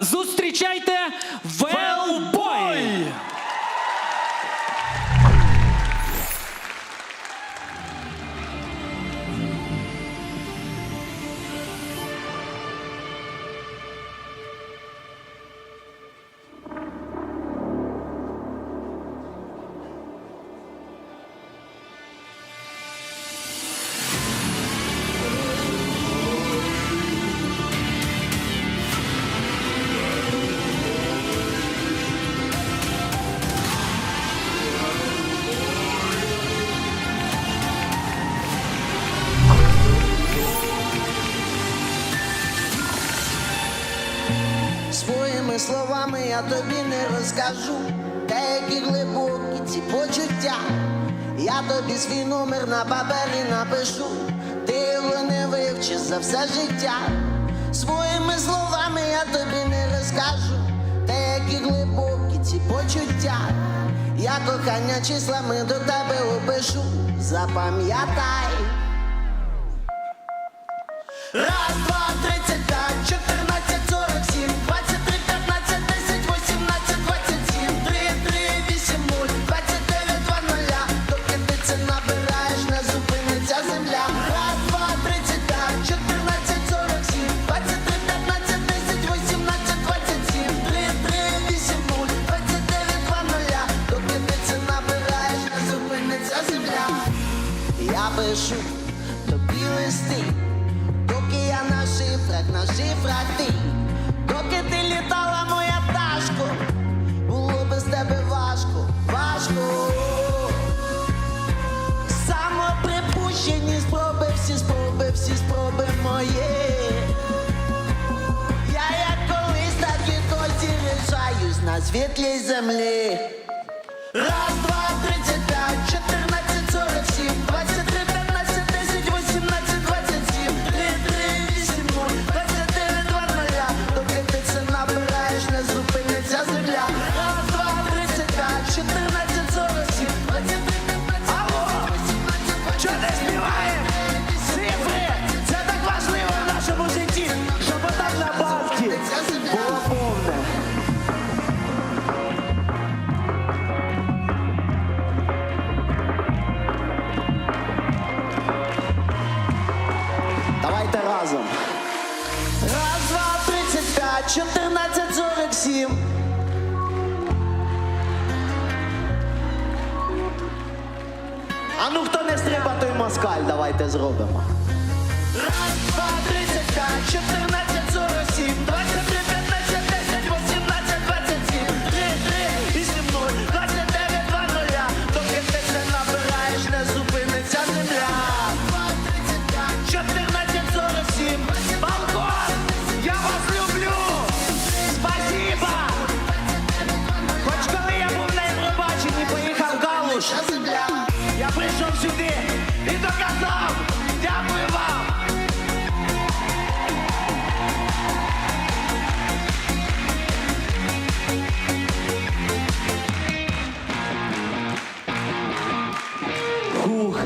Зустрічайте Своїми словами я тобі не розкажу, деякі глибокі ці почуття. Я тобі свій номер на папері напишу, ти його не вивчиш за все життя. Своїми словами я тобі не розкажу, деякі глибокі ці почуття. Я кохання числами до тебе опишу, запам'ятай. Земля. Я пишу тобі листи. Доки я на шифрах, на шифрах ти, доки ти літала, моя пташко, було без тебе важко, важко. Самоприпущені спроби, всі спроби, всі спроби мої. Я як колись, так і досі лишаюсь на світлій землі. 1447. А ну хто не стриба, той москаль, давайте зробимо. я прийшов сюди і доказав, дякую вам. Ух.